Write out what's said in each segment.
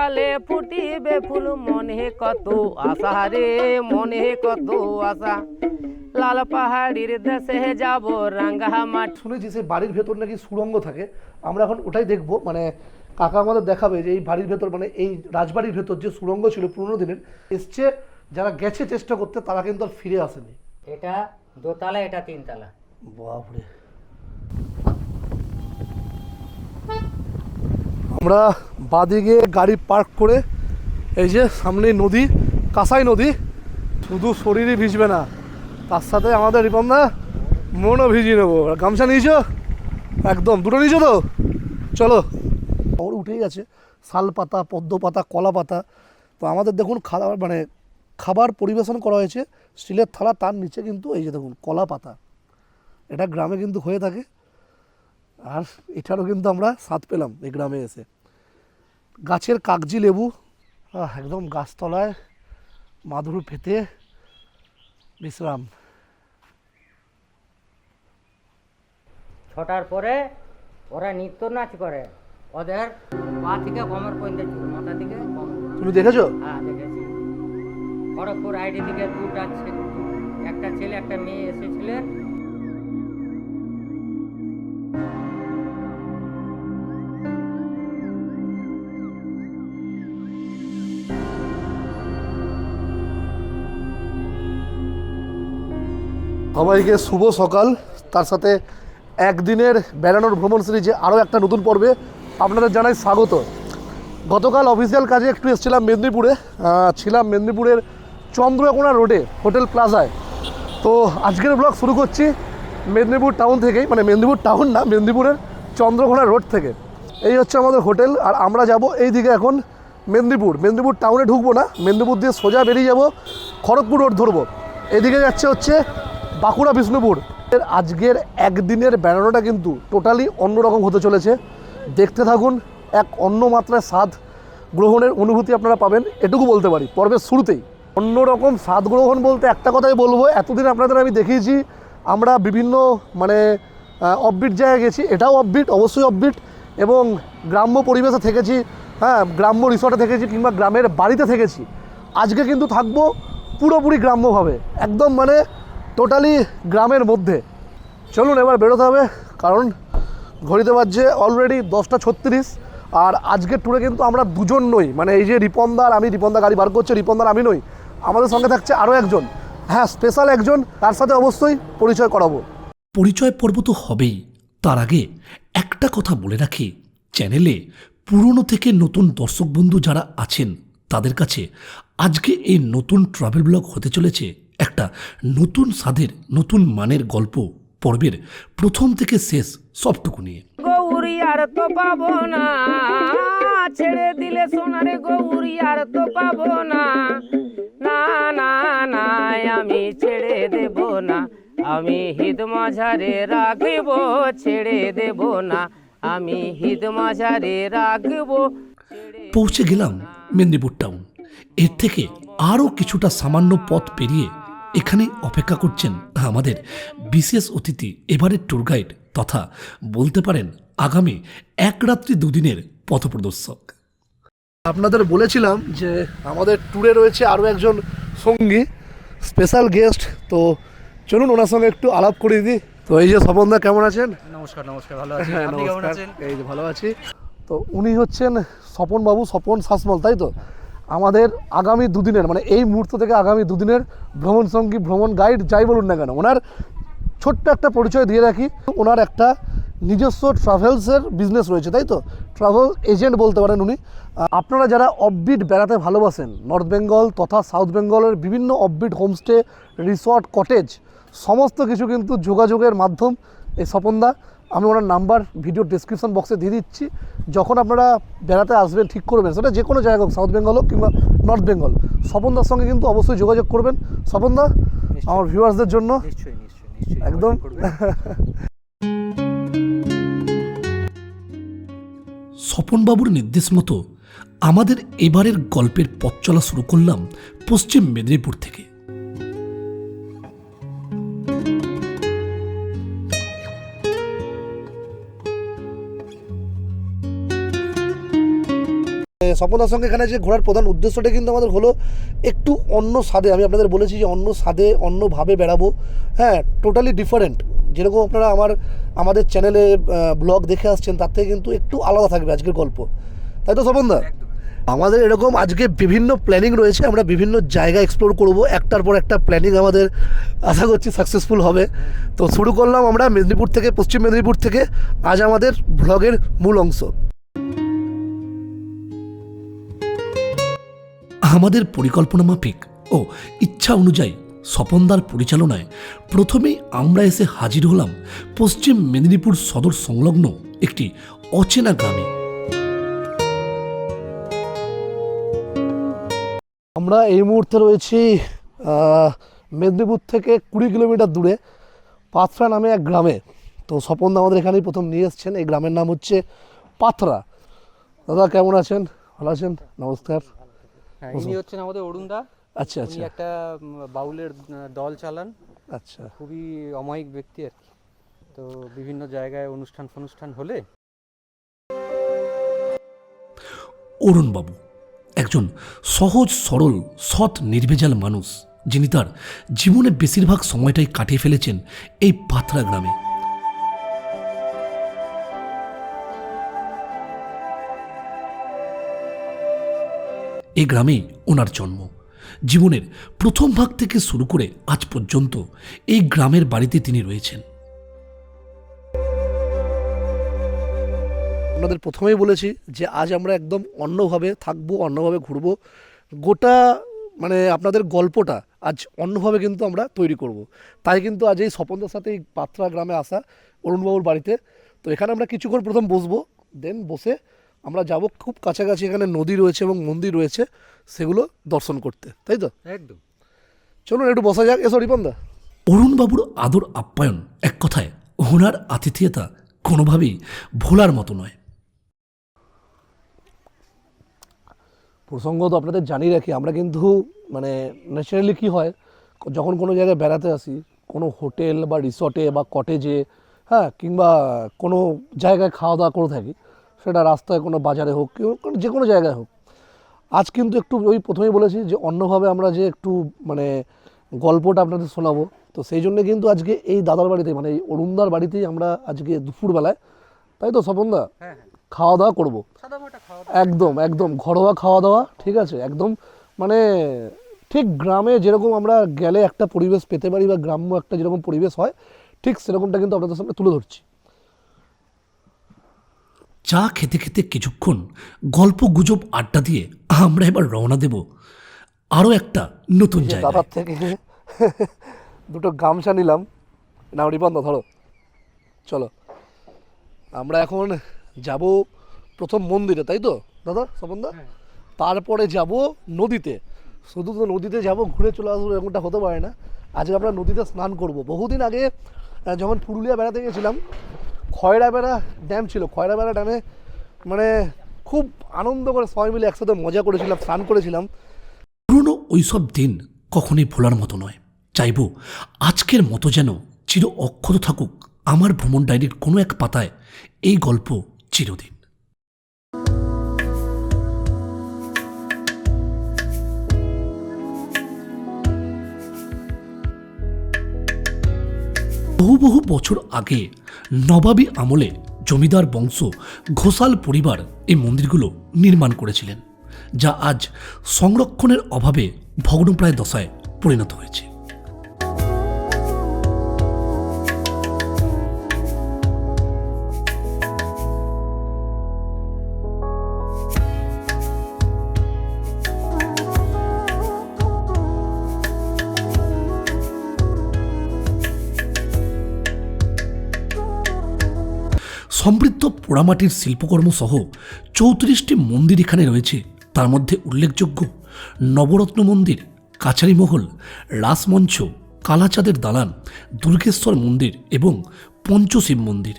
সকালে ফুটিবে ফুল মনে কত আশা রে মনে কত আশা। লাল পাহাড়ির দেশে যাব রাঙ্গা মাঠ। শুনেছি সেই বাড়ির ভেতর নাকি সুড়ঙ্গ থাকে। আমরা এখন ওটাই দেখব। মানে কাকা আমাদের দেখাবে যে এই বাড়ির ভেতর মানে এই রাজবাড়ির ভেতর যে সুড়ঙ্গ ছিল পুরোনো দিনের এসছে যারা গেছে চেষ্টা করতে তারা কিন্তু আর ফিরে আসেনি। এটা দোতলা এটা তিনতলা। বাপরে। আমরা বাদিকে গাড়ি পার্ক করে এই যে সামনে নদী, কাঁসাই নদী। শুধু শরীরই ভিজবে না, তার সাথে আমাদের রিপন্দা মনও ভিজিয়ে নেব। গামছা নিয়েছো? একদম। দুটো নিয়েছো তো? চলো। খবর উঠেই গেছে। শাল পাতা, পদ্ম পাতা, কলা পাতা। তো আমাদের দেখুন খাবার মানে খাবার পরিবেশন করা হয়েছে। স্টিলের থালা, তার নিচে কিন্তু এই যে দেখুন কলা পাতা। এটা গ্রামে কিন্তু হয়ে থাকে। আর এটারও কিন্তু আমরা স্বাদ পেলাম এই গ্রামে এসে। গাছের কাগজি লেবু একদম গাছতলায় মাদুর পেতে বিশ্রাম। ছটার পরে ওরা নৃত্য নাচ করে। ওদের পা থেকে কমর পর্যন্ত চুল মাথা থেকে তুমি দেখেছ? হ্যাঁ দেখেছি। খড়গপুর আইডি থেকে দুটা ছেলে একটা ছেলে একটা মেয়ে এসেছিলেন সবাইকে শুভ সকাল। তার সাথে একদিনের বেড়ানোর ভ্রমণ সিরিজে আরও একটা নতুন পর্বে আপনাদের জানাই স্বাগত। গতকাল অফিসিয়াল কাজে একটু এসেছিলাম মেদিনীপুরে। ছিলাম মেদিনীপুরের চন্দ্রকোনা রোডে হোটেল প্লাজায় তো আজকের ব্লগ শুরু করছি মেদিনীপুর টাউন থেকেই মানে মেদিনীপুর টাউন না, মেদিনীপুরের চন্দ্রকোনা রোড থেকে। এই হচ্ছে আমাদের হোটেল আর আমরা যাব এই দিকে এখন মেদিনীপুর। মেদিনীপুর টাউনে ঢুকবো না, মেদিনীপুর দিয়ে সোজা বেরিয়ে যাব খড়গপুর রোড ধরবো। এদিকে যাচ্ছে হচ্ছে বাঁকুড়া বিষ্ণুপুর। এর আজকের একদিনের বেড়ানোটা কিন্তু টোটালি অন্যরকম হতে চলেছে। দেখতে থাকুন, এক অন্য মাত্রায় স্বাদ গ্রহণের অনুভূতি আপনারা পাবেন, এটুকু বলতে পারি। পর্বের শুরুতেই। অন্যরকম স্বাদ গ্রহণ বলতে একটা কথাই বলব, এতদিন আপনাদের আমি দেখিয়েছি, আমরা বিভিন্ন মানে অফবিট জায়গায় গেছি, এটাও অফবিট অবশ্যই অফবিট এবং গ্রাম্য পরিবেশে থেকেছি হ্যাঁ গ্রাম্য রিসর্টে থেকেছি, কিংবা গ্রামের বাড়িতে থেকেছি। আজকে কিন্তু থাকব পুরোপুরি গ্রাম্যভাবে। একদম মানে টোটালি গ্রামের মধ্যে। চলুন এবার বেরোতে হবে, কারণ ঘড়িতে বাজছে অলরেডি দশটা ছত্রিশ, আর আজকের ট্যুরে কিন্তু আমরা দুজন নই। মানে এই যে রিপনদার আমি, রিপন্দা গাড়ি বার করছে, রিপন্দার আমি নই। আমাদের সঙ্গে থাকছে আরও একজন। হ্যাঁ স্পেশাল একজন, তার সাথে অবশ্যই পরিচয় করাবো। পরিচয় পর্ব তো হবেই। তার আগে একটা কথা বলে রাখি। চ্যানেলে পুরনো থেকে নতুন দর্শক বন্ধু যারা আছেন, তাদের কাছে আজকে এই নতুন ট্রাভেল ব্লগ হতে চলেছে একটা নতুন স্বাদের নতুন মানের গল্প পর্বের প্রথম থেকে শেষ সবটুকু নিয়ে। গৌরী আর তো পাবো না ছেড়ে দিলে সোনারে গৌরী আর তো পাবো না। না না না আমি ছেড়ে দেব না আমি হিদ মাঝারে রাখব ছেড়ে দেব না আমি হিদ মাঝারে রাখব পৌঁছে গেলাম মেদিনীপুর টাউন এর থেকে আরও কিছুটা সামান্য পথ পেরিয়ে এখানে অপেক্ষা করছেন আমাদের বিশেষ অতিথি এবারের ট্যুর গাইড তথা বলতে পারেন আগামী এক রাত্রি দুদিনের পথপ্রদর্শক। আপনাদের বলেছিলাম যে আমাদের ট্যুরে রয়েছে আরও একজন সঙ্গী স্পেশাল গেস্ট তো চলুন ওনার সঙ্গে একটু আলাপ করে দিই। তো এই যে স্বপনদা কেমন আছেন? নমস্কার নমস্কার ভালো আছি। হ্যাঁ আপনি কেমন নমস্কার। আছেন? এই যে ভালো আছি। তো উনি হচ্ছেন স্বপন বাবু স্বপন শাসমল তাই তো? আমাদের আগামী দুদিনের মানে এই মুহূর্ত থেকে আগামী দুদিনের ভ্রমণ সঙ্গী, ভ্রমণ গাইড যাই বলুন না কেন, ওনার ছোট্ট একটা পরিচয় দিয়ে রাখি। ওনার একটা নিজস্ব ট্রাভেলসের বিজনেস রয়েছে, তাই তো? ট্রাভেল এজেন্ট বলতে পারেন উনি। আপনারা যারা অফবিট বেড়াতে ভালোবাসেন নর্থ বেঙ্গল তথা সাউথ বেঙ্গলের বিভিন্ন অফবিট হোমস্টে রিসর্ট কটেজ সমস্ত কিছু কিন্তু যোগাযোগের মাধ্যম, এই স্বপনদা। আমি ওনার নাম্বার ভিডিও ডিসক্রিপশন বক্সে দিয়ে দিচ্ছি। যখন আপনারা বেড়াতে আসবেন ঠিক করবেন সেটা যে কোনো জায়গা হোক সাউথ বেঙ্গল হোক কিংবা নর্থ বেঙ্গল স্বপনদার সঙ্গে কিন্তু অবশ্যই যোগাযোগ করবেন। স্বপনদা আমার ভিউয়ার্সদের জন্য। নিশ্চয়ই নিশ্চয়ই নিশ্চয়ই একদম। স্বপনবাবুর নির্দেশ মতো আমাদের এবারের গল্পের পথ চলা শুরু করলাম পশ্চিম মেদিনীপুর থেকে। স্বপনদার সঙ্গে এখানে যে ঘোরার প্রধান উদ্দেশ্যটা কিন্তু আমাদের হলো একটু অন্য স্বাদে আমি আপনাদের বলেছি যে অন্য স্বাদে অন্যভাবে বেড়াবো। হ্যাঁ টোটালি ডিফারেন্ট যেরকম আপনারা আমার আমাদের চ্যানেলে ব্লগ দেখে আসছেন তার থেকে কিন্তু একটু আলাদা থাকবে আজকের গল্প। তাই তো স্বপনদা আমাদের এরকম আজকে বিভিন্ন প্ল্যানিং রয়েছে আমরা বিভিন্ন জায়গা এক্সপ্লোর করব। একটার পর একটা প্ল্যানিং আমাদের আশা করছি সাকসেসফুল হবে। তো শুরু করলাম আমরা মেদিনীপুর থেকে পশ্চিম মেদিনীপুর থেকে। আজ আমাদের ব্লগের মূল অংশ। আমাদের পরিকল্পনা মাফিক ও ইচ্ছা অনুযায়ী স্বপনদার পরিচালনায় প্রথমেই আমরা এসে হাজির হলাম পশ্চিম মেদিনীপুর সদর সংলগ্ন একটি অচেনা গ্রামে। আমরা এই মুহূর্তে রয়েছি মেদিনীপুর থেকে কুড়ি কিলোমিটার দূরে পাথরা নামে এক গ্রামে। তো স্বপন আমাদের এখানেই প্রথম নিয়ে এসছেন। এই গ্রামের নাম হচ্ছে পাথরা। দাদা, কেমন আছেন? ভালো আছেন? নমস্কার। হ্যাঁ ইনি হচ্ছেন আমাদের অরুণদা। আচ্ছা আচ্ছা। একটা বাউলের দল চালান। আচ্ছা। খুবই অমায়িক ব্যক্তি আর কি। তো বিভিন্ন জায়গায় অনুষ্ঠান ফনুষ্ঠান হলে। অরুণবাবু একজন সহজ সরল সৎ নির্ভেজাল মানুষ যিনি তার জীবনে বেশিরভাগ সময়টাই কাটিয়ে ফেলেছেন এই পাথরা গ্রামে। এই গ্রামেই ওনার জন্ম। জীবনের প্রথম ভাগ থেকে শুরু করে আজ পর্যন্ত এই গ্রামের বাড়িতে তিনি রয়েছেন। আপনাদের প্রথমেই বলেছি যে আজ আমরা একদম অন্যভাবে থাকব, অন্যভাবে ঘুরবো। গোটা মানে আপনাদের গল্পটা আজ অন্যভাবে কিন্তু আমরা তৈরি করব। তাই কিন্তু আজ এই স্বপনদের সাথে এই পাত্রা গ্রামে আসা অরুণবাবুর বাড়িতে। তো এখানে আমরা কিছুক্ষণ প্রথম বসবো, দেন বসে আমরা যাব খুব কাছাকাছি এখানে নদী রয়েছে এবং মন্দির রয়েছে সেগুলো দর্শন করতে তাই তো? একদম। চলুন একটু বসা যাক। এসো রিপন্দা অরুণবাবুর আদর আপ্যায়ন এক কথায় ওনার আতিথেয়তা কোনোভাবেই ভোলার মতো নয়। প্রসঙ্গত আপনাদের জানিয়ে রাখি আমরা কিন্তু মানে ন্যাচারালি কি হয় যখন কোনো জায়গায় বেড়াতে আসি কোনো হোটেল বা রিসর্টে বা কটেজে হ্যাঁ কিংবা কোনো জায়গায় খাওয়া দাওয়া করে থাকি সেটা রাস্তায় কোনো বাজারে হোক কেউ যে কোনো জায়গায় হোক। আজ কিন্তু একটু ওই প্রথমেই বলেছি যে অন্যভাবে আমরা যে একটু মানে গল্পটা আপনাদের শোনাবো। তো সেই জন্য কিন্তু আজকে এই দাদার বাড়িতে মানে এই অরুণদার বাড়িতেই আমরা আজকে দুপুরবেলায় তাই তো স্বপনদা? খাওয়া দাওয়া করব। একদম একদম। ঘরোয়া খাওয়া দাওয়া ঠিক আছে? একদম মানে ঠিক গ্রামে যেরকম আমরা গেলে একটা পরিবেশ পেতে পারি বা গ্রাম্য একটা যেরকম পরিবেশ হয় ঠিক সেরকমটা কিন্তু আপনাদের সামনে তুলে ধরছি। চা খেতে খেতে কিছুক্ষণ গল্প গুজব আড্ডা দিয়ে আমরা এবার রওনা দেব আরও একটা নতুন যে জায়গা দাদার থেকে দুটো গামছা নিলাম। নাও দা ধরো। চলো। আমরা এখন যাব প্রথম মন্দিরে তাই তো? দাদা স্বপনদা তারপরে যাব নদীতে। শুধু তো নদীতে যাব ঘুরে চলে আসব এরকমটা হতে পারে না। আজকে আমরা নদীতে স্নান করব। বহুদিন আগে যখন পুরুলিয়া বেড়াতে গেছিলাম খয়রা বেড়া ড্যাম ছিল খয়রা বেড়া ড্যামে মানে খুব আনন্দ করে সবাই মিলে একসাথে মজা করেছিলাম, স্নান করেছিলাম। পুরনো ওইসব দিন কখনোই ভোলার মতো নয়। চাইব আজকের মতো যেন চির অক্ষত থাকুক আমার ভ্রমণ ডায়েরির কোনো এক পাতায় এই গল্প চিরদিন। বহু বহু বছর আগে নবাবী আমলে জমিদার বংশ ঘোষাল পরিবার এই মন্দিরগুলো নির্মাণ করেছিলেন, যা আজ সংরক্ষণের অভাবে ভগ্নপ্রায় দশায় পরিণত হয়েছে। সমৃদ্ধ পোড়ামাটির শিল্পকর্ম সহ চৌত্রিশটি মন্দির এখানে রয়েছে। তার মধ্যে উল্লেখযোগ্য নবরত্ন মন্দির, কাছারি মহল, রাসমঞ্চ, কালাচাঁদের দালান, দুর্গেশ্বর মন্দির এবং পঞ্চশিব মন্দির।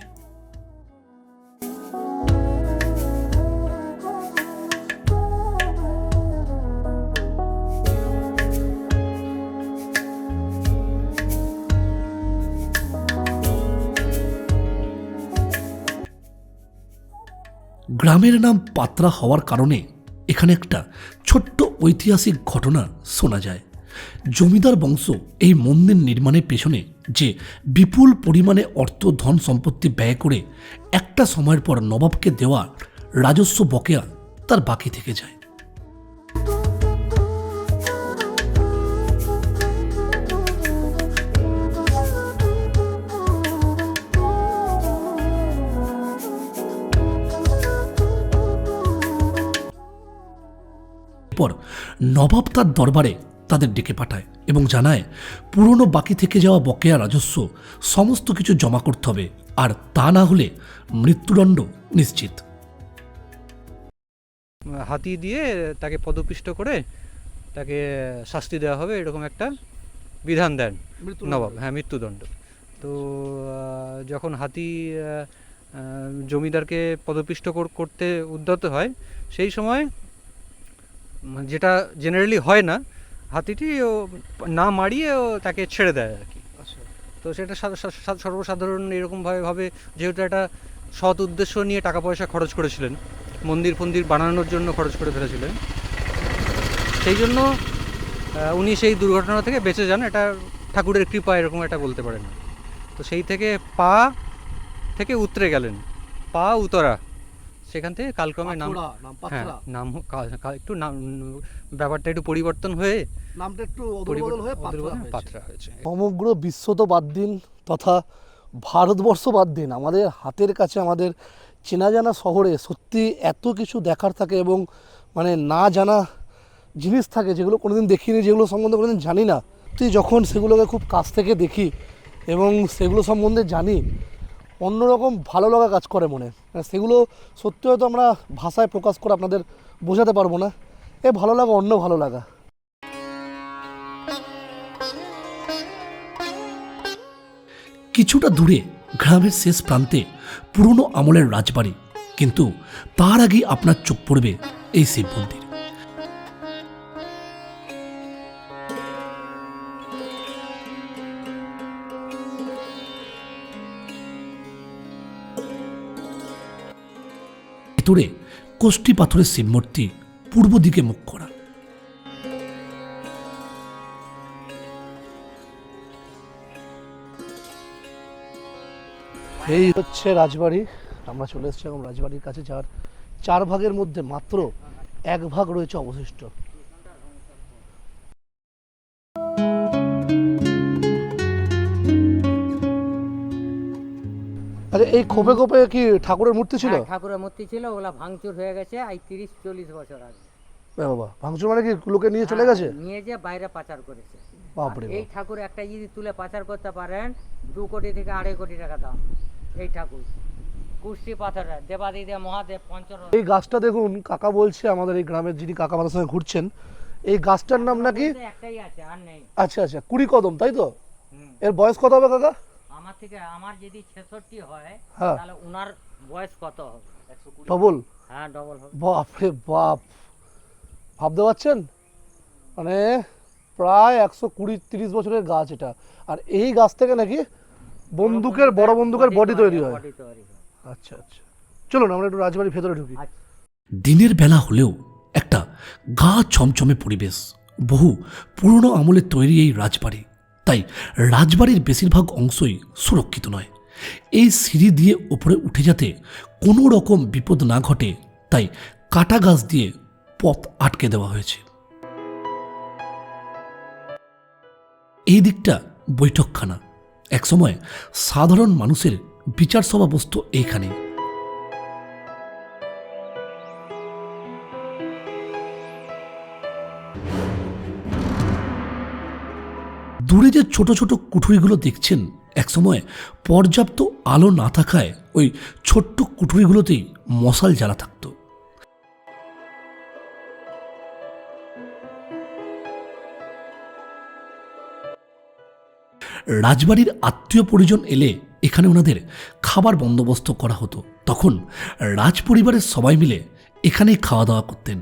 গ্রামের নাম পাত্রা হওয়ার কারণে এখানে একটা ছোট্ট ঐতিহাসিক ঘটনা শোনা যায়। জমিদার বংশ এই মন্দির নির্মাণের পেছনে যে বিপুল পরিমাণে অর্থ ধন সম্পত্তি ব্যয় করে একটা সময়ের পর নবাবকে দেওয়া রাজস্ব বকেয়া তার বাকি থেকে যায়। পর নবাব তার দরবারে তাদের ডেকে পাঠায় এবং জানায় পুরনো বাকি থেকে যাওয়া বকেয়া রাজস্ব সমস্ত কিছু জমা করতে হবে আর তা না হলে মৃত্যুদণ্ড নিশ্চিত। হাতি দিয়ে তাকে পদপিষ্ট করে তাকে শাস্তি দেওয়া হবে এরকম একটা বিধান দেন নবাব। হ্যাঁ মৃত্যুদণ্ড। তো যখন হাতি জমিদারকে পদপিষ্ট করতে উদ্যত হয় সেই সময় যেটা জেনারেলি হয় না হাতিটি ও না মারিয়ে ও তাকে ছেড়ে দেয় আর কি। তো সেটা সর্বসাধারণ এরকমভাবে ভাবে যেহেতু একটা সৎ উদ্দেশ্য নিয়ে টাকা পয়সা খরচ করেছিলেন মন্দির ফন্দির বানানোর জন্য খরচ করে ফেলেছিলেন সেই জন্য উনি সেই দুর্ঘটনা থেকে বেঁচে যান। এটা ঠাকুরের কৃপা এরকম একটা বলতে পারেন। তো সেই থেকে পা থেকে উতরে গেলেন। পা উতরা। সেখান থেকে কালক্রমে নাম হ্যাঁ নাম একটু নাম ব্যাপারটা একটু পরিবর্তন হয়ে নামটা একটু হয়ে হয়ে পাত্রা হয়েছে। সমগ্র বিশ্ব তো বাদ দিন তথা ভারতবর্ষ বাদ দিন আমাদের হাতের কাছে আমাদের চেনা জানা শহরে সত্যি এত কিছু দেখার থাকে এবং মানে না জানা জিনিস থাকে যেগুলো কোনোদিন দেখিনি যেগুলো সম্বন্ধে কোনোদিন জানি না। তুই যখন সেগুলোকে খুব কাছ থেকে দেখি এবং সেগুলো সম্বন্ধে জানি অন্যরকম ভালো লাগা কাজ করে মনে। সেগুলো সত্যি হয়তো আমরা ভাষায় প্রকাশ করে আপনাদের বোঝাতে পারব না। এ ভালো লাগা, অন্য ভালো লাগা। কিছুটা দূরে, গ্রামের শেষ প্রান্তে পুরনো আমলের রাজবাড়ি। কিন্তু তার আগেই আপনার চোখ পড়বে এই শিব মন্দির। ভেতরে কোষ্ঠী পাথরের শিবমূর্তি পূর্ব দিকে মুখ করা। এই হচ্ছে রাজবাড়ি। আমরা চলে এসেছি এবং রাজবাড়ির কাছে, যার চার ভাগের মধ্যে মাত্র এক ভাগ রয়েছে অবশিষ্ট। এই খোপে খোপে কি ঠাকুরের মূর্তি ছিল? হ্যাঁ, ঠাকুরের মূর্তি ছিল ওগুলা ভাঙচুর হয়ে গেছে এই তিরিশ চল্লিশ বছর আগে। এ বাবা ভাঙচুর মানে কি লোকে নিয়ে চলে গেছে? হ্যাঁ, নিয়ে যে বাইরে পাচার করেছে। বাপরে এই ঠাকুর একটা যদি তুলে পাচার করতে পারেন দু কোটি থেকে আড়াই কোটি টাকা দাম এই ঠাকুর। কুষ্টি পাথরের দেবাদিদেব মহাদেব পঞ্চর এই গাছটা দেখুন কাকা বলছে আমাদের এই গ্রামের যিনি কাকা আমাদের সঙ্গে ঘুরছেন এই গাছটার নাম নাকি? একটাই আছে আর নেই। আচ্ছা আচ্ছা কুড়ি কদম তাই তো? হুম। এর বয়স কত হবে কাকা? আমার থেকে আমার যদি ছেষট্টি হয় হ্যাঁ। তাহলে উনার বয়স কত হবে? ডবল। হ্যাঁ ডবল হবে। বাপরে বাপ। ভাবতে পারছেন? মানে প্রায় একশো কুড়ি তিরিশ বছরের গাছ এটা। আর এই গাছ থেকে নাকি বন্দুকের বড় বন্দুকের বডি তৈরি হয়। আচ্ছা আচ্ছা। চলুন আমরা একটু রাজবাড়ির ভেতরে ঢুকি। আচ্ছা। দিনের বেলা হলেও একটা গা ছমছমে পরিবেশ বহু পুরনো আমলের তৈরি এই রাজবাড়ি। তাই রাজবাড়ির বেশিরভাগ অংশই সুরক্ষিত নয়। এই সিঁড়ি দিয়ে ওপরে উঠে যাতে কোনো রকম বিপদ না ঘটে, তাই কাটা গাছ দিয়ে পথ আটকে দেওয়া হয়েছে। এই দিকটা বৈঠকখানা। একসময় সাধারণ মানুষের বিচার সভা বসত এইখানেই। দূরে যে ছোট ছোট কুঠুরিগুলো দেখছেন, একসময় পর্যাপ্ত আলো না থাকায় ওই ছোট্ট কুঠুরিগুলোতেই মশাল জ্বালা থাকতো। রাজবাড়ির আত্মীয় পরিজন এলে এখানে ওনাদের খাবার বন্দোবস্ত করা হতো। তখন রাজ পরিবারের সবাই মিলে এখানেই খাওয়া দাওয়া করতেন।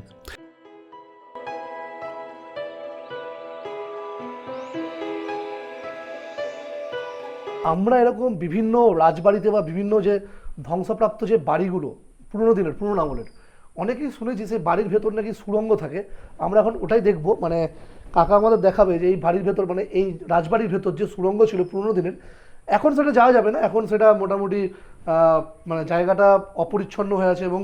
আমরা এরকম বিভিন্ন রাজবাড়িতে বা বিভিন্ন যে ধ্বংসপ্রাপ্ত যে বাড়িগুলো, পুরোনো দিনের, পুরোনো আমলের অনেকেই শুনেছি সেই বাড়ির ভেতর নাকি সুড়ঙ্গ থাকে। আমরা এখন ওটাই দেখব মানে কাকা আমাদের দেখাবে যে এই বাড়ির ভেতর মানে এই রাজবাড়ির ভেতর যে সুড়ঙ্গ ছিল পুরোনো দিনের, এখন সেটা যাওয়া যাবে না। এখন সেটা মোটামুটি মানে জায়গাটা অপরিচ্ছন্ন হয়ে আছে এবং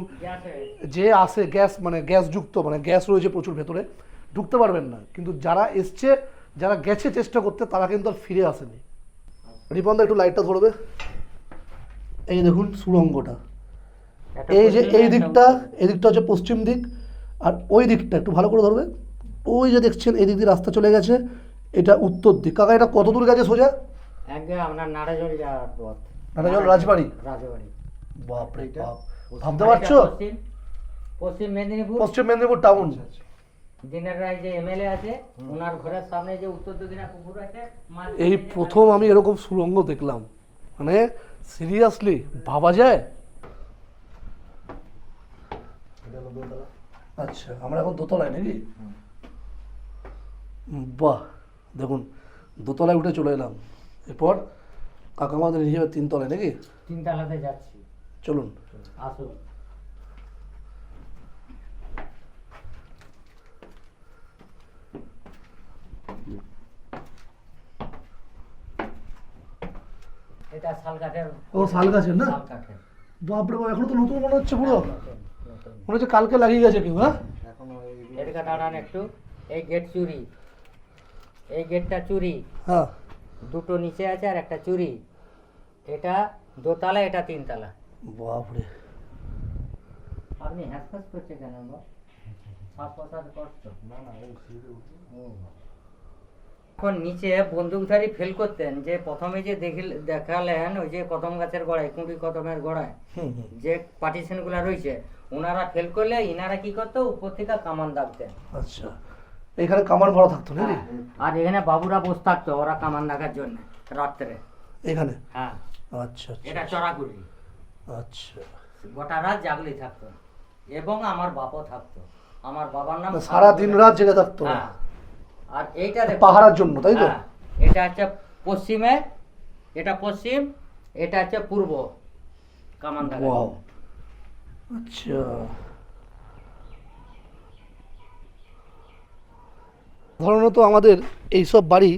যে আসে গ্যাস মানে গ্যাসযুক্ত মানে গ্যাস রয়েছে প্রচুর ভেতরে, ঢুকতে পারবেন না। কিন্তু যারা এসছে, যারা গেছে চেষ্টা করতে, তারা কিন্তু আর ফিরে আসেনি। রিপন্দা একটু লাইটটা ধরবে। এই দেখুন সুড়ঙ্গটা। এই যে এই দিকটা এই দিকটা হচ্ছে পশ্চিম দিক আর ওই দিকটা একটু ভালো করে ধরবে। ওই যে দেখছেন এই দিক দিয়ে রাস্তা চলে গেছে এটা উত্তর দিক। কাকা এটা কত দূর গেছে সোজা? একদম আপনার নাড়াজল যাওয়ার পথ। নারায়ণ রাজবাড়ি? রাজবাড়ি। বাপরে বাপ। ভাবতে পারছ? পশ্চিম পশ্চিম মেদিনীপুর। পশ্চিম মেদিনীপুর টাউন দিনের রায় যে এমএলএ আছে ওনার ঘরের সামনে যে উত্তর দক্ষিণা পুকুর আছে এই প্রথম আমি এরকম সুরঙ্গ দেখলাম। মানে সিরিয়াসলি ভাবা যায়? আচ্ছা আমরা এখন দোতলায় নাকি? বাহ দেখুন দোতলায় উঠে চলে এলাম। এরপর কাকা আমাদের নিয়ে যাবে তিনতলায় নাকি? তিনতলাতে যাচ্ছি। চলুন। আসুন। এটা শাল কাঠের ও শাল গাছের না? শাল কাঠের বাপরে বাপ এখনও তো নতুন মনে হচ্ছে পুরো। মনে হচ্ছে কালকে লাগিয়ে গেছে কেউ হ্যাঁ? দাঁড়ান একটু। এই গেট চুরি। এই গেটটা চুরি। হ্যাঁ। দুটো নিচে আছে আর একটা চুরি। এটা দোতলা এটা তিনতলা। বাপরে। আপনি হ্যাসফ্যাস করছে কেন গো শ্বাস প্রশ্বাস কষ্ট হুম। এখন নিচে বন্দুকধারী ফেল করতেন যে প্রথমে যে দেখিল দেখালেন ওই যে কদম গাছের গোড়ায় কুঁড়ি কদমের গোড়ায় যে পার্টিশনগুলা রয়েছে ওনারা ফেল করলে ইনারা কি করতো? উপর থেকে কামান দাগতেন আচ্ছা। এখানে কামান ভরা থাকতো নাকি? আর এখানে বাবুরা বসে থাকতো ওরা কামান দাগার জন্য রাত্রে। এখানে? হ্যাঁ। আচ্ছা আচ্ছা। এটা চড়াগুড়ি আচ্ছা। গোটা রাত জাগলি থাকতো। এবং আমার বাপও থাকতো। আমার বাবার নাম মানে সারা দিন রাত জেগে থাকতো? হ্যাঁ। আর এইটা দেখো। পাহারার জন্য তাই তো? হ্যাঁ, এটা হচ্ছে পশ্চিমে এটা পশ্চিম এটা হচ্ছে পূর্ব কামান ওয়াও। আচ্ছা। সাধারণত আমাদের এইসব বাড়ি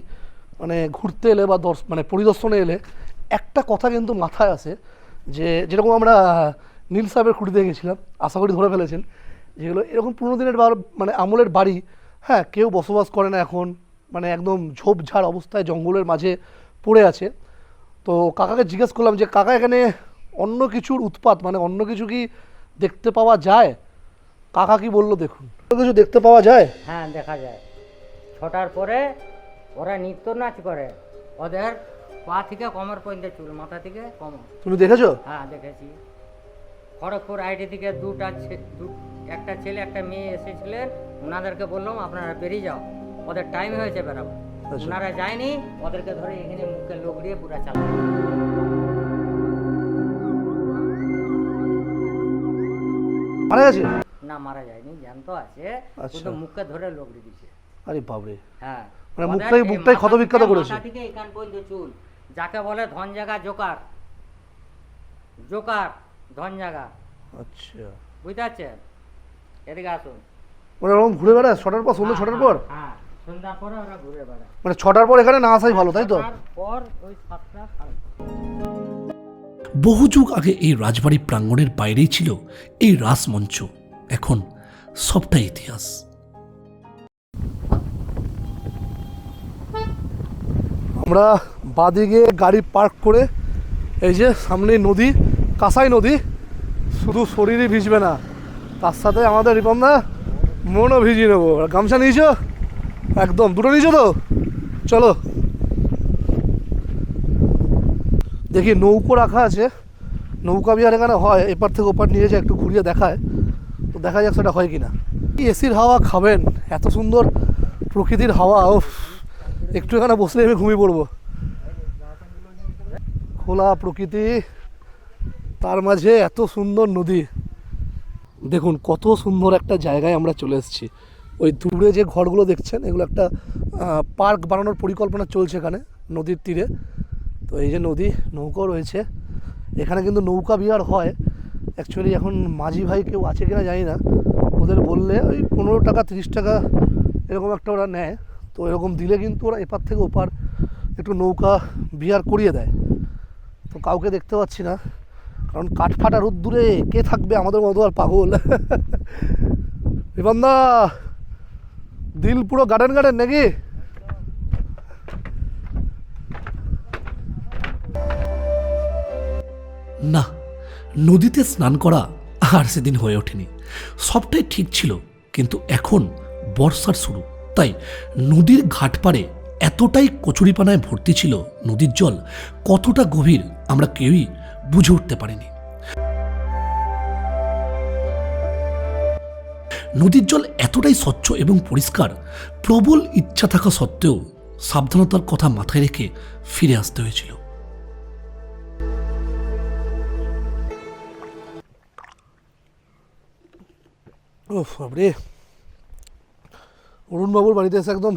মানে ঘুরতে এলে বা দর্শ মানে পরিদর্শনে এলে একটা কথা কিন্তু মাথায় আসে যে যেরকম আমরা নীল সাহেবের খুঁটিতে গেছিলাম আশা করি ধরে ফেলেছেন যেগুলো এরকম পুরোনো দিনের মানে আমলের বাড়ি হ্যাঁ কেউ বসবাস করে না এখন। মানে একদম ঝোপঝাড় অবস্থায় জঙ্গলের মাঝে পড়ে আছে। তো কাকাকে জিজ্ঞেস করলাম যে কাকা এখানে অন্য কিছুর উৎপাত মানে অন্য কিছু কি দেখতে পাওয়া যায়? কাকা কি বলল দেখুন। কিছু দেখতে পাওয়া যায়? হ্যাঁ দেখা যায়। ছটার পরে ওরা নৃত্য নাচ করে। ওদের পা থেকে কমর পর্যন্ত চুল মাথা থেকে কমর। তুমি দেখেছ? হ্যাঁ দেখেছি। খড়গপুর আইডি থেকে দুটা একটা ছেলে একটা মেয়ে এসেছিলেন। ওনাদেরকে বললাম আপনারা বেরিয়ে যাও। ওদের টাইম হয়েছে বেরাবো আচ্ছা। ওনারা যায়নি ওদেরকে ধরে এখানে মুখে লোক দিয়ে পুরা চালাবে মারা গেছে? না মারা যায়নি জ্যান্ত আছে আচ্ছা। কিন্তু মুখে ধরে লোক দিয়েছে। আরে বাবরে হ্যাঁ। মানে মুখটাই- মুখটাই ক্ষতবিক্ষত করেছে। মাথা থেকে এখান পর্যন্ত চুল। যাকে বলে ধন জায়গা জোকার। জোকার। ধন জায়গা আচ্ছা। বুঝতে পারছেন? এদিকে আসুন। মানে ওরকম ঘুরে বেড়ায়? ছটার পর সন্ধ্যে ছটার পর? হ্যাঁ সন্ধ্যার পরে ওরা ঘুরে বেড়ায়। মানে ছটার পর এখানে না আসাই ভালো তাই তো? তারপর ওই সাতটা বহু যুগ আগে এই রাজবাড়ি প্রাঙ্গণের বাইরেই ছিল এই রাসমঞ্চ। এখন সবটাই ইতিহাস। আমরা বাদিকে গাড়ি পার্ক করে এই যে সামনে নদী কাঁসাই নদী। শুধু শরীরই ভিজবে না, তার সাথে আমাদের রিপন্দা মনও ভিজিয়ে নেব। গামছা নিয়েছো? একদম। দুটো নিয়েছো তো? চলো। দেখি নৌকো রাখা আছে। নৌকা বিহার এখানে হয়, এপার থেকে ওপার নিয়ে যায়, একটু ঘুরিয়ে দেখায়। তো দেখা যাক সেটা হয় কিনা। এসির হাওয়া খাবেন? এত সুন্দর প্রকৃতির হাওয়া ও একটু এখানে বসলে আমি ঘুমিয়ে পড়ব। খোলা প্রকৃতি। তার মাঝে এত সুন্দর নদী। দেখুন, কত সুন্দর একটা জায়গায় আমরা চলে এসেছি। ওই দূরে যে ঘরগুলো দেখছেন, এগুলো একটা পার্ক বানানোর পরিকল্পনা চলছে এখানে, নদীর তীরে। তো এই যে নদী, নৌকো রয়েছে। এখানে কিন্তু নৌকা বিহার হয়। অ্যাকচুয়ালি এখন মাঝি ভাই কেউ আছে কিনা জানি না। ওদের বললে ওই পনেরো টাকা, তিরিশ টাকা এরকম একটা ওরা নেয়। তো এরকম দিলে কিন্তু ওরা এপার থেকে ওপার একটু নৌকা বিহার করিয়ে দেয়। তো কাউকে দেখতে পাচ্ছি না। কারণ কাঠ ফাটা রোদ্দুরে কে থাকবে আমাদের মতো আর পাগল? বিপন্দা দিল পুরো গার্ডেন গার্ডেন নাকি? না, নদীতে স্নান করা আর সেদিন হয়ে ওঠেনি। সবটাই ঠিক ছিল, কিন্তু এখন বর্ষার শুরু। তাই নদীর ঘাট পাড়ে এতটাই কচুরিপানায় ভর্তি ছিল নদীর জল, কতটা গভীর আমরা কেউই বুঝে উঠতে পারেনি। নদীর জল এতটাই স্বচ্ছ এবং পরিষ্কার, প্রবল ইচ্ছা থাকা সত্ত্বেও সাবধানতার কথা মাথায় রেখে ফিরে আসতে হয়েছিল। অরুণবাবুর বাড়িতে এসে একদম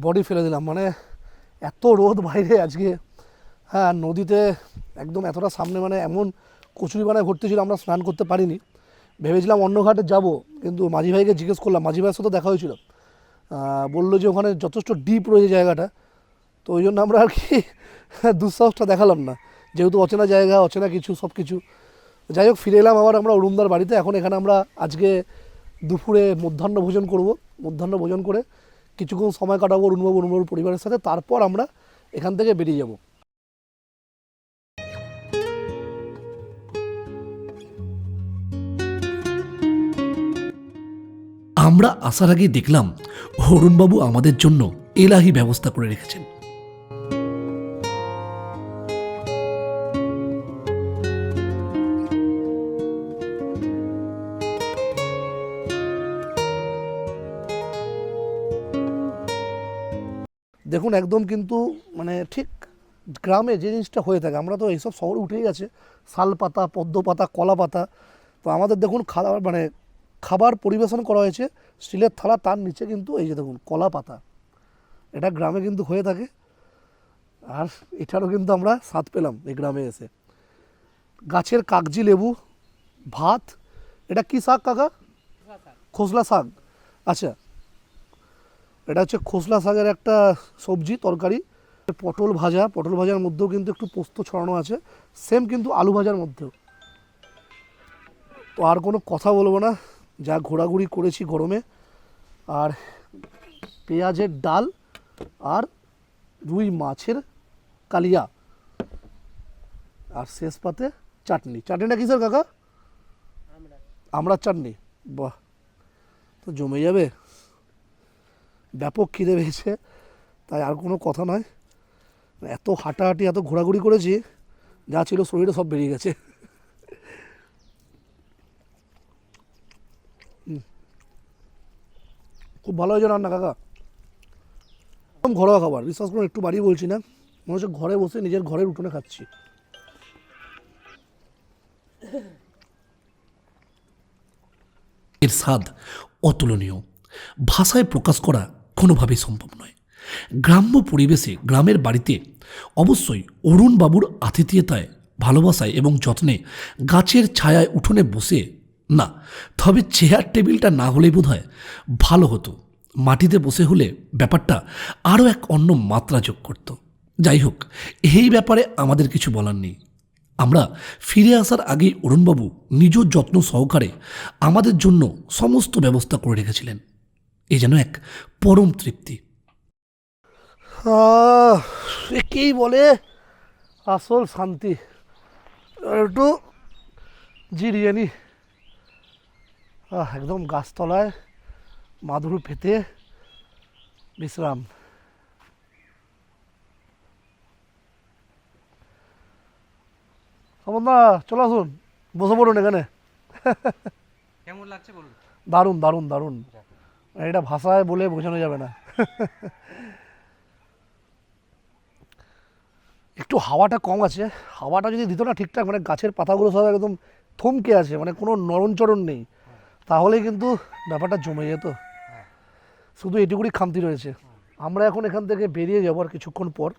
বডি ফেলে দিলাম। মানে এত রোদ বাইরে আজকে। হ্যাঁ নদীতে একদম এতটা সামনে মানে এমন কচুরি বানায় ভর্তি ছিল আমরা স্নান করতে পারিনি। ভেবেছিলাম অন্য ঘাটে যাব, কিন্তু মাঝি ভাইকে জিজ্ঞেস করলাম, মাঝি ভাইয়ের সাথে দেখা হয়েছিল। বলল যে ওখানে যথেষ্ট ডিপ রয়েছে জায়গাটা, তো ওই জন্য আমরা আর কি দুঃসাহসটা দেখালাম না। যেহেতু অচেনা জায়গা, অচেনা কিছু, সব কিছু। যাই হোক, ফিরে এলাম আবার আমরা অরুণদার বাড়িতে। এখন এখানে আমরা আজকে দুপুরে মধ্যাহ্ন ভোজন করব। মধ্যাহ্ন ভোজন করে কিছুক্ষণ সময় কাটাবো অরুণবাবু, অরুণবাবুর পরিবারের সাথে। তারপর আমরা এখান থেকে বেরিয়ে যাব। আমরা আসার আগে দেখলাম অরুণবাবু আমাদের জন্য এলাহি ব্যবস্থা করে রেখেছেন। দেখুন, একদম কিন্তু মানে ঠিক গ্রামে যে জিনিসটা হয়ে থাকে, আমরা তো এইসব শহরে উঠেই গেছে শাল পাতা পদ্ম পাতা কলা পাতা তো আমাদের দেখুন খাবার মানে খাবার পরিবেশন করা হয়েছে, স্টিলের থালা তার নিচে কিন্তু এই যে দেখুন, কলা পাতা। এটা গ্রামে কিন্তু হয়ে থাকে। আর এটারও কিন্তু আমরা স্বাদ পেলাম এই গ্রামে এসে। গাছের কাগজি লেবু, ভাত, এটা কি শাক কাকা? খোসলা শাক। আচ্ছা এটা হচ্ছে খোসলা শাকের একটা সবজি, তরকারি। পটল ভাজা, পটল ভাজার মধ্যেও কিন্তু একটু পোস্ত ছড়ানো আছে। সেম কিন্তু আলু ভাজার মধ্যেও। তো আর কোনো কথা বলব না। যা ঘোরাঘুরি করেছি গরমে, আর পেঁয়াজের ডাল আর রুই মাছের কালিয়া, আর শেষ পাতে চাটনি। চাটনিটা কিসের কাকা? আমরা চাটনি। বাহ, তো জমে যাবে। ব্যাপক খিদে পেয়েছে, তাই আর কোনো কথা নয়। এত হাঁটাহাঁটি, এত ঘোরাঘুরি করেছি, যা ছিল শরীরে সব বেরিয়ে গেছে। খুব ভালো হয়েছে রান্না, কাকা। একদম ঘরোয়া খাবার, বিশ্বাস করুন, একটু বাড়িয়ে বলছি না। মনে হচ্ছে ঘরে বসে নিজের ঘরের উঠোনে খাচ্ছি। এর স্বাদ অতুলনীয়। ভাষায় প্রকাশ করা কোনোভাবেই সম্ভব নয়। গ্রাম্য পরিবেশে, গ্রামের বাড়িতে অবশ্যই অরুণ বাবুর আতিথেয়তায়, ভালোবাসায় এবং যত্নে গাছের ছায়ায় উঠোনে বসে না তবে চেয়ার টেবিলটা না হলেই বোধ হয় ভালো হতো। মাটিতে বসে হলে ব্যাপারটা আরও এক অন্য মাত্রা যোগ করত। যাই হোক এই ব্যাপারে আমাদের কিছু বলার নেই। আমরা ফিরে আসার আগেই অরুণবাবু নিজ যত্ন সহকারে আমাদের জন্য সমস্ত ব্যবস্থা করে রেখেছিলেন। এ যেন এক পরম তৃপ্তি। একেই বলে? আসল শান্তি। একটু জিরিয়ে নি। আহ, একদম গাছতলায় মাদুর পেতে বিশ্রাম। সমন্দা চলে আসুন। বসে পড়ুন এখানে। কেমন লাগছে বলুন? দারুণ দারুণ দারুণ। এটা ভাষায় বলে বোঝানো যাবে না। একটু হাওয়াটা কম আছে। হাওয়াটা যদি দিত না ঠিকঠাক মানে গাছের পাতাগুলো সব একদম থমকে আছে মানে কোনো নরণচরণ নেই। তাহলে কিন্তু ব্যাপারটা জমে যেত। শুধু এটুকুই খামতি রয়েছে। আমরা এখন এখান থেকে বেরিয়ে যাব আর কিছুক্ষণ পর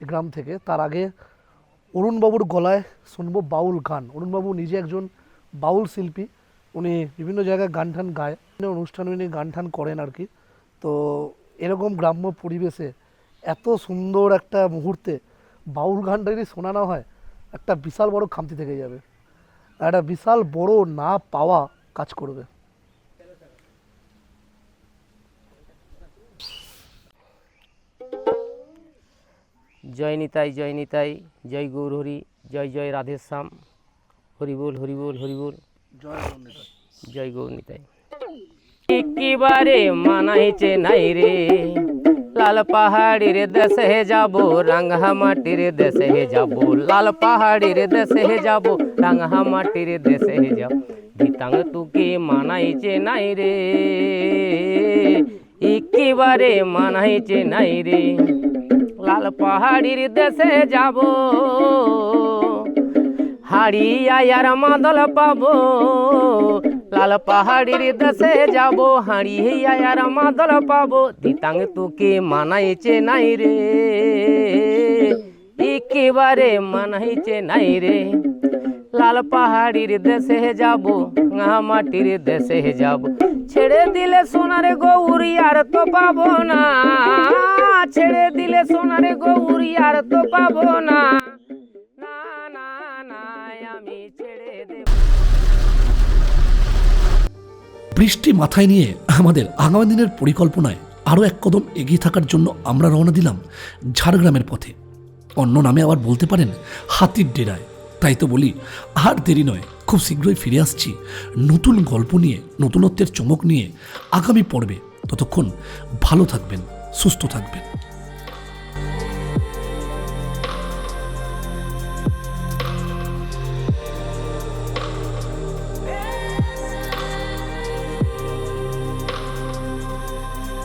গ্রাম থেকে। তার আগে অরুণবাবুর গলায় শুনব বাউল গান। অরুণবাবু নিজে একজন বাউল শিল্পী। উনি বিভিন্ন জায়গায় গান টান গায়। অনুষ্ঠানে উনি গান টান করেন আর কি। তো এরকম গ্রাম্য পরিবেশে এত সুন্দর একটা মুহূর্তে বাউল গানটা যদি শোনা না হয়, একটা বিশাল বড় খামতি থেকে যাবে। একটা বিশাল বড় না পাওয়া কাজ করবে। জয় নিতাই জয় নিতাই, জয় গৌর হরি, জয় জয় রাধেশ্যাম। হরিবোল হরিবোল হরিবোল জয় গৌর নিতাই। একেবারে মানাইছে নাই রে। লাল পাহাড়ির দেশে যাব রাঙ্গা মাটির দেশে যাব। লাল পাহাড়ির দেশে যাব রাঙ্গা মাটির দেশে যাব। দিতাং তুকে মানাইছে নাই রে, একেবারে মানাইছে নাই রে। লাল পাহাড়ির দেশে যাব হাড়িয়ার মাদল পাবো লাল পাহাড়ির দেশে যাব হাড়িয়ার মাদল পাবো। দিতাং তোকে মানাইছে নাই রে। একেবারে মানাইছে নাই রে। লাল পাহাড়ির দেশে যাব মাটির দেশে যাব। ছেড়ে দিলে সোনার গৌরি আর তো পাবো না। ছেড়ে দিলে সোনার গৌরি আর তো পাবো না। না না না, আমি ছেড়ে দেব। বৃষ্টি মাথায় নিয়ে আমাদের আগামী দিনের পরিকল্পনায় আরও এক কদম এগিয়ে থাকার জন্য আমরা রওনা দিলাম ঝাড়গ্রামের পথে। অন্য নামে আবার বলতে পারেন হাতির ডেরায়। তাই তো বলি, আর দেরি নয়, খুব শীঘ্রই ফিরে আসছি। নতুন গল্প নিয়ে, নতুনত্বের চমক নিয়ে আগামী পর্বে। ততক্ষণ ভালো থাকবেন, সুস্থ থাকবেন।